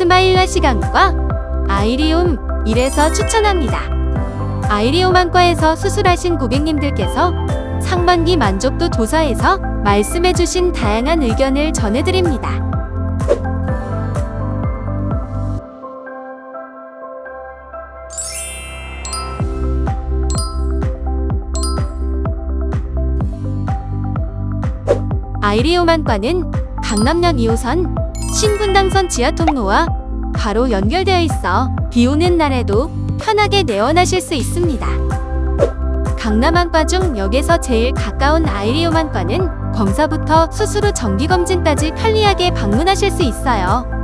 스마일라 시간과 아이리움 1에서 추천합니다. 아이리움 안과에서 수술하신 고객님들께서 상반기 만족도 조사에서 말씀해주신 다양한 의견을 전해드립니다. 아이리오만과는 강남역 2호선 신분당선 지하 통로와 바로 연결되어 있어 비 오는 날에도 편하게 내원하실 수 있습니다. 강남 안과 중 역에서 제일 가까운 아이리오만과는 검사부터 수술 후 정기검진까지 편리하게 방문하실 수 있어요.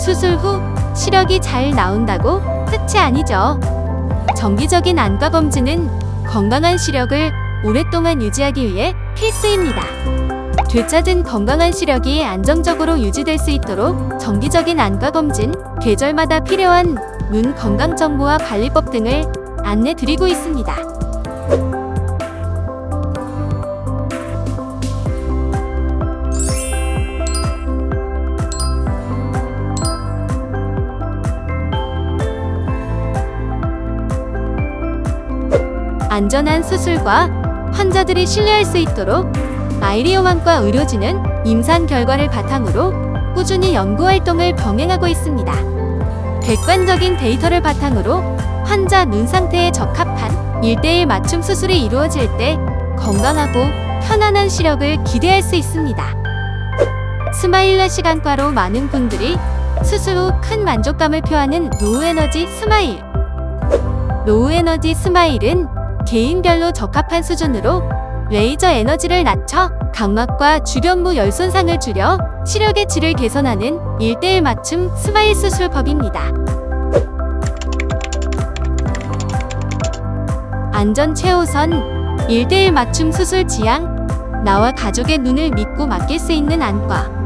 수술 후 시력이 잘 나온다고 끝이 아니죠. 정기적인 안과 검진은 건강한 시력을 오랫동안 유지하기 위해 필수입니다. 되찾은 건강한 시력이 안정적으로 유지될 수 있도록 정기적인 안과 검진, 계절마다 필요한 눈 건강 정보와 관리법 등을 안내 드리고 있습니다. 안전한 수술과 환자들이 신뢰할 수 있도록 아이리오만과 의료진은 임상 결과를 바탕으로 꾸준히 연구 활동을 병행하고 있습니다. 객관적인 데이터를 바탕으로 환자 눈 상태에 적합한 1대1 맞춤 수술이 이루어질 때 건강하고 편안한 시력을 기대할 수 있습니다. 스마일라 시간과로 많은 분들이 수술 후 큰 만족감을 표하는 노우에너지 스마일. 노우에너지 스마일은 개인별로 적합한 수준으로 레이저 에너지를 낮춰 각막과 주변부 열 손상을 줄여 시력의 질을 개선하는 1대1 맞춤 스마일 수술법입니다. 안전 최우선 1대1 맞춤 수술 지향 나와 가족의 눈을 믿고 맡길 수 있는 안과